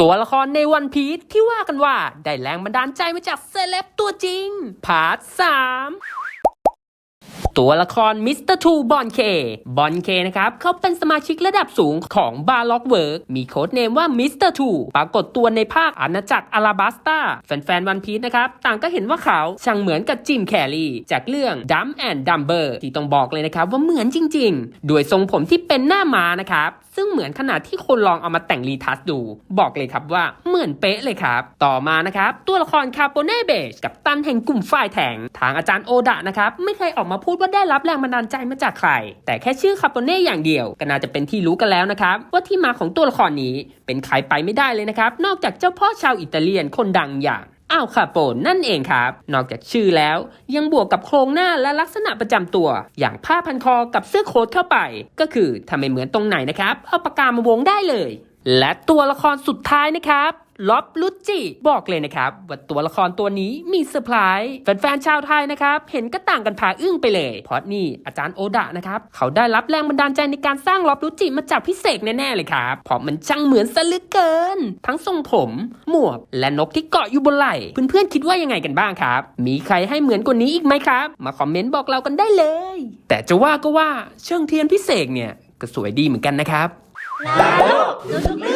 ตัวละครในวันพีชที่ว่ากันว่า ได้แรงบันดาลใจมาจากเซเลบตัวจริง พาร์ทสาม ตัวละครมิสเตอร์ทูบอนเคบอนเคนะครับเขาเป็นสมาชิกระดับสูงของบาล็อกเวิร์กมีโค้ดเนมว่ามิสเตอร์ทูปรากฏตัวในภาคอาณาจักรอาราบัสตาแฟนๆวันพีชนะครับ ต่างก็เห็นว่าเขาช่างเหมือนกับจิมแคลรี่ จากเรื่องดัมแอนด์ดัมเบอร์ที่ต้องบอกเลยนะครับว่าเหมือนจริงๆด้วยทรงผมที่เป็นหน้าม้านะครับ ซึ่งเหมือนขนาดที่คนลองเอามาแต่งรีทัชดู บอกเลยครับว่าเหมือนเป๊ะเลยครับ ต่อมานะครับ ตัวละครคาโปเน่เบชกับตันแห่งกลุ่มฝ่ายแถงทางอาจารย์โอดะนะครับไม่เคยออกมาพูดว่าได้รับแรงบันดาลใจมาจากใคร แต่แค่ชื่อคาโปเน่อย่างเดียว ก็น่าจะเป็นที่รู้กันแล้วนะครับ ว่าที่มาของตัวละครนี้เป็นใครไปไม่ได้เลยนะครับ นอกจากเจ้าพ่อชาวอิตาเลียนคนดังอย่างอ้าวคาโปนนั่นเองครับ นอกจากชื่อแล้ว ยังบวกกับโครงหน้าและลักษณะประจำตัว อย่างผ้าพันคอกับเสื้อโค้ทเข้าไป ก็คือถ้าไม่เหมือนตรงไหนนะครับ เอาปากกามาวงได้เลย และตัวละครสุดท้ายนะครับ ล็อบลุจิบอกเลยนะครับว่าตัวละครตัวนี้มีเซอร์ไพรส์แฟนๆชาวไทยนะครับเห็นก็ต่างกันพาอึ้งไปเลยเพราะนี่อาจารย์โอดะนะครับเขาได้รับแรงบันดาลใจในการสร้างล็อบลุจิมาจากพิเศษแน่ๆเลยครับเพราะมันช่างเหมือนซะเหลือเกิน ทั้งทรงผม หมวก และนกที่เกาะอยู่บนไหล่เพื่อนๆคิดว่ายังไงกันบ้างครับ มีใครให้เหมือนกว่านี้อีกไหมครับ มาคอมเมนต์บอกเรากันได้เลย แต่จะว่าก็ว่าเชิงเทียนพิเศษเนี่ยก็สวยดีเหมือนกันนะครับนาโลกรู้ทุกเรื่อง